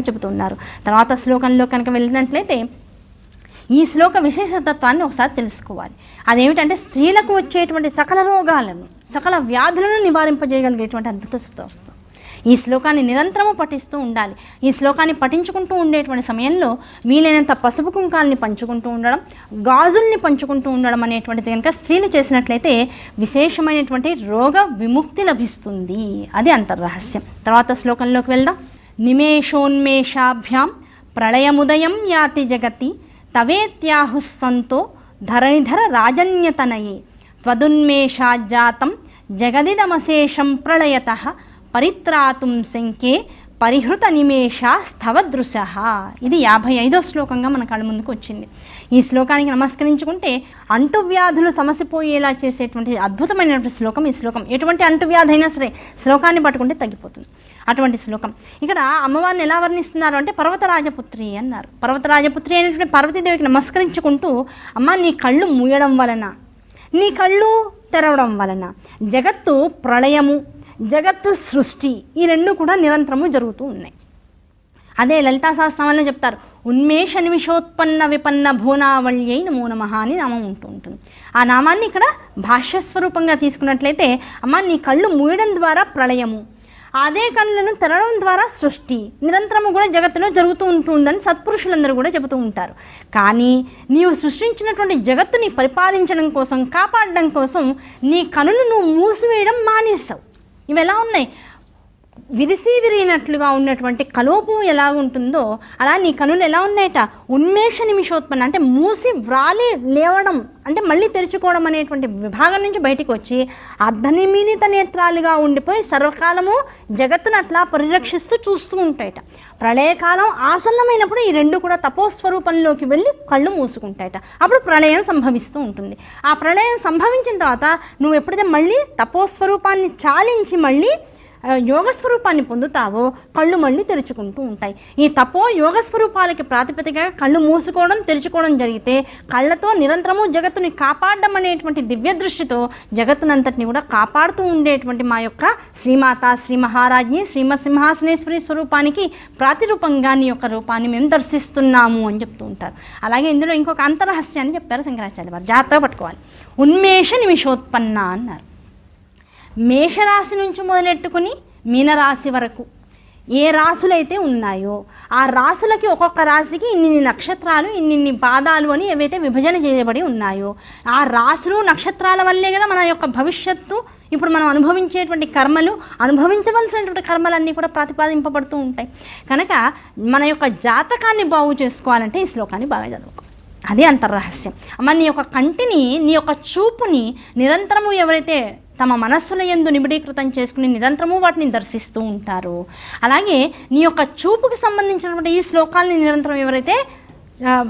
చెబుతున్నారు. తర్వాత శ్లోకంలో కనుక వెళ్ళినట్లయితే ఈ శ్లోక విశేషతత్వాన్ని ఒకసారి తెలుసుకోవాలి. అదేమిటంటే స్త్రీలకు వచ్చేటువంటి సకల రోగాలను సకల వ్యాధులను నివారింపజేయగలిగేటువంటి అద్భుత స్తోత్రం. ఈ శ్లోకాన్ని నిరంతరము పఠిస్తూ ఉండాలి. ఈ శ్లోకాన్ని పఠించుకుంటూ ఉండేటువంటి సమయంలో వీలైనంత పసుపు కుంకాలని పంచుకుంటూ ఉండడం గాజుల్ని పంచుకుంటూ ఉండడం అనేటువంటిది కనుక స్త్రీలు చేసినట్లయితే విశేషమైనటువంటి రోగ విముక్తి లభిస్తుంది. అది అంతర్రహస్యం. తర్వాత శ్లోకంలోకి వెళ్దాం. నిమేషోన్మేషాభ్యాం ప్రళయముదయం యాతి జగతి తవేత్యాహుస్సంతో ధరణిధర రాజన్యతనయే త్వదున్మేషాజాతం జగదిదమశేషం ప్రళయత పరిత్రాతుం శంకే పరిహృత నిమేష స్థవదృశ ఇది యాభై ఐదో శ్లోకంగా మన కళ్ళ ముందుకు వచ్చింది. ఈ శ్లోకానికి నమస్కరించుకుంటే అంటువ్యాధులు సమసిపోయేలా చేసేటువంటి అద్భుతమైనటువంటి శ్లోకం ఈ శ్లోకం. ఎటువంటి అంటువ్యాధి అయినా సరే శ్లోకాన్ని పట్టుకుంటే తగ్గిపోతుంది. అటువంటి శ్లోకం. ఇక్కడ అమ్మవారిని ఎలా వర్ణిస్తున్నారు అంటే పర్వతరాజపుత్రి అన్నారు. పర్వతరాజపుత్రి అనేటువంటి పార్వతీదేవికి నమస్కరించుకుంటూ అమ్మ నీ కళ్ళు మూయడం వలన నీ కళ్ళు తెరవడం వలన జగత్తు ప్రళయము జగత్తు సృష్టి ఈ రెండు కూడా నిరంతరము జరుగుతూ ఉన్నాయి. అదే లలితా సహస్రనామంలో చెప్తారు ఉన్మేష నిమిషోత్పన్న విపన్న భూనావళ్యై నమో నమః అని నామం ఉంటూ ఉంటుంది. ఆ నామాన్ని ఇక్కడ భాష్యస్వరూపంగా తీసుకున్నట్లయితే అమ్మ నీ కళ్ళు మూయడం ద్వారా ప్రళయము అదే కళ్ళను తెరడం ద్వారా సృష్టి నిరంతరము కూడా జగత్తులో జరుగుతూ ఉంటుందని సత్పురుషులందరూ కూడా చెబుతూ ఉంటారు. కానీ నీవు సృష్టించినటువంటి జగత్తుని పరిపాలించడం కోసం కాపాడడం కోసం నీ కనులు నువ్వు మూసివేయడం మానేశావు. ఇవి ఎలా ఉన్నాయి? విరిసి విరిగినట్లుగా ఉన్నటువంటి కలోపు ఎలా ఉంటుందో అలా నీ కనులు ఎలా ఉన్నాయట? ఉన్మేష నిమిషోత్పన్న అంటే మూసి వ్రాలి లేవడం అంటే మళ్ళీ తెరుచుకోవడం అనేటువంటి విభాగం నుంచి బయటికి వచ్చి అర్ధనిమీలిత నేత్రాలుగా ఉండిపోయి సర్వకాలము జగత్తును అట్లా పరిరక్షిస్తూ చూస్తూ ఉంటాయట. ప్రళయకాలం ఆసన్నమైనప్పుడు ఈ రెండు కూడా తపోస్వరూపంలోకి వెళ్ళి కళ్ళు మూసుకుంటాయట. అప్పుడు ప్రళయం సంభవిస్తూ ఉంటుంది. ఆ ప్రళయం సంభవించిన తర్వాత నువ్వు ఎప్పుడైతే మళ్ళీ తపోస్వరూపాన్ని చాలించి మళ్ళీ యోగ స్వరూపాన్ని పొందుతావో కళ్ళు మళ్ళీ తెరుచుకుంటూ ఉంటాయి. ఈ తపో యోగ స్వరూపాలకి ప్రాతిపదికగా కళ్ళు మూసుకోవడం తెరుచుకోవడం జరిగితే కళ్ళతో నిరంతరము జగత్తుని కాపాడడం అనేటువంటి దివ్య దృష్టితో జగత్తునంతటిని కూడా కాపాడుతూ ఉండేటువంటి మా యొక్క శ్రీమాత శ్రీ మహారాజ్ని శ్రీమత్ సింహాసనేశ్వరి స్వరూపానికి ప్రాతిరూపంగా నీ యొక్క రూపాన్ని మేము దర్శిస్తున్నాము అని చెప్తూ ఉంటారు. అలాగే ఇందులో ఇంకొక అంతరహస్యాన్ని చెప్పారు శంకరాచార్య వారు. జాగ్రత్తగా పట్టుకోవాలి. ఉన్మేష నిమిషోత్పన్న అన్నారు. మేషరాశి నుంచి మొదలెట్టుకుని మీనరాశి వరకు ఏ రాసులైతే ఉన్నాయో ఆ రాసులకి ఒక్కొక్క రాశికి ఇన్ని నక్షత్రాలు ఇన్నిన్ని పాదాలు అని ఏవైతే విభజన చేయబడి ఉన్నాయో ఆ రాసులు నక్షత్రాల వల్లే కదా మన యొక్క భవిష్యత్తు. ఇప్పుడు మనం అనుభవించేటువంటి కర్మలు అనుభవించవలసినటువంటి కర్మలన్నీ కూడా ప్రతిపాదింపబడుతూ ఉంటాయి. కనుక మన యొక్క జాతకాన్ని బాగు చేసుకోవాలంటే ఈ శ్లోకాన్ని బాగా చదువుకో అదే అంతర్రహస్యం. అమ్మ నీ యొక్క కంటిని నీ యొక్క చూపుని నిరంతరము ఎవరైతే తమ మనస్సుల ఎందు నిబిడీకృతం చేసుకుని నిరంతరము వాటిని దర్శిస్తూ ఉంటారు. అలాగే నీ యొక్క చూపుకి సంబంధించినటువంటి ఈ శ్లోకాలని నిరంతరం ఎవరైతే ఆ,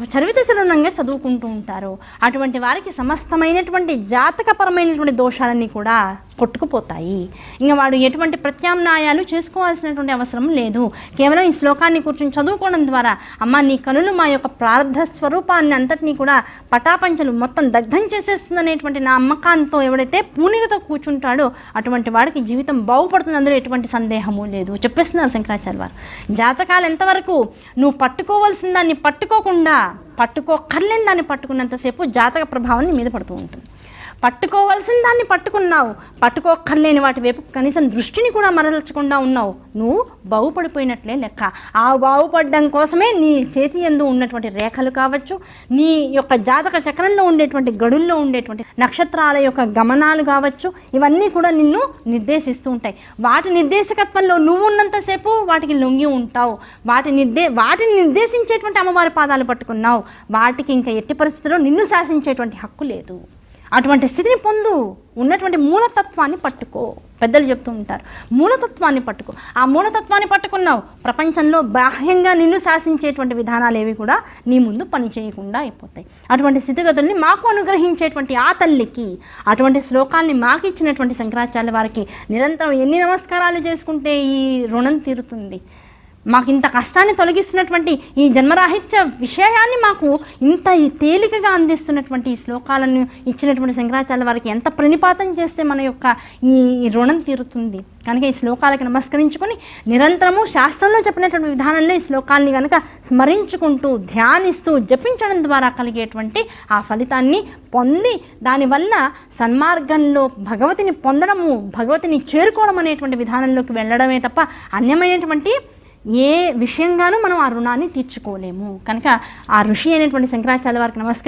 చదువుకుంటూ ఉంటారు. అటువంటి వారికి సమస్తమైనటువంటి జాతకపరమైనటువంటి దోషాలన్నీ కూడా కొట్టుకుపోతాయి. ఇంకా వాడు ఎటువంటి ప్రత్యామ్నాయాలు చేసుకోవాల్సినటువంటి అవసరం లేదు. కేవలం ఈ శ్లోకాన్ని కూర్చొని చదువుకోవడం ద్వారా అమ్మ నీ కనులు మా యొక్క ప్రార్థ స్వరూపాన్ని అంతటినీ కూడా పటాపంచలు మొత్తం దగ్ధం చేసేస్తుందనేటువంటి నా అమ్మకాంతో ఎవడైతే పూనికతో కూర్చుంటాడో అటువంటి వాడికి జీవితం బాగుపడుతుంది. అందులో ఎటువంటి సందేహము లేదు. చెప్పేస్తున్నారు శంకరాచార్య వారు. జాతకాలు ఎంతవరకు నువ్వు పట్టుకోవాల్సిన దాన్ని పట్టుకోకుండా పట్టుకోకర్లేని దాన్ని పట్టుకున్నంతసేపు జాతక ప్రభావం మీద పడుతూ ఉంటుంది. పట్టుకోవాల్సిన దాన్ని పట్టుకున్నావు. పట్టుకోక్కర్లేని వాటి వైపు కనీసం దృష్టిని కూడా మరల్చకుండా ఉన్నావు. నువ్వు బాగుపడిపోయినట్లే లెక్క. ఆ బాగుపడడం కోసమే నీ చేతి ఎందు ఉన్నటువంటి రేఖలు కావచ్చు నీ యొక్క జాతక చక్రంలో ఉండేటువంటి గడుల్లో ఉండేటువంటి నక్షత్రాల యొక్క గమనాలు కావచ్చు ఇవన్నీ కూడా నిన్ను నిర్దేశిస్తూ ఉంటాయి. వాటి నిర్దేశకత్వంలో నువ్వు ఉన్నంతసేపు వాటికి లొంగి ఉంటావు. వాటి నిర్దే వాటిని నిర్దేశించేటువంటి అమ్మవారి పాదాలు పట్టుకున్నావు. వాటికి ఇంకా ఎట్టి పరిస్థితుల్లో నిన్ను శాసించేటువంటి హక్కు లేదు. అటువంటి స్థితిని పొందు. ఉన్నటువంటి మూలతత్వాన్ని పట్టుకో. పెద్దలు చెప్తూ ఉంటారు. మూలతత్వాన్ని పట్టుకో. ఆ మూలతత్వాన్ని పట్టుకున్నావు. ప్రపంచంలో బాహ్యంగా నిన్ను శాసించేటువంటి విధానాలు ఏవి కూడా నీ ముందు పని చేయకుండా అయిపోతాయి. అటువంటి స్థితిగతుల్ని మాకు అనుగ్రహించేటువంటి ఆ తల్లికి అటువంటి శ్లోకాల్ని మాకు ఇచ్చినటువంటి శంకరాచార్య వారికి నిరంతరం ఎన్ని నమస్కారాలు చేసుకుంటే ఈ రుణం తీరుతుంది? మాకు ఇంత కష్టాన్ని తొలగిస్తున్నటువంటి ఈ జన్మరాహిత్య విషయాన్ని మాకు ఇంత ఈ తేలికగా అందిస్తున్నటువంటి ఈ శ్లోకాలను ఇచ్చినటువంటి శంకరాచార్య వారికి ఎంత ప్రణిపాతం చేస్తే మన యొక్క ఈ ఈ రుణం తీరుతుంది. కనుక ఈ శ్లోకాలకు నమస్కరించుకొని నిరంతరము శాస్త్రంలో చెప్పినటువంటి విధానంలో ఈ శ్లోకాల్ని కనుక స్మరించుకుంటూ ధ్యానిస్తూ జపించడం ద్వారా కలిగేటువంటి ఆ ఫలితాన్ని పొంది దానివల్ల సన్మార్గంలో భగవతిని పొందడము భగవతిని చేరుకోవడం అనేటువంటి విధానంలోకి వెళ్ళడమే తప్ప అన్యమైనటువంటి ఏ విషయంగానూ మనం ఆ రుణాన్ని తీర్చుకోలేము. కనుక ఆ ఋషి అయినటువంటి శంకరాచార్య వారికి నమస్కారం.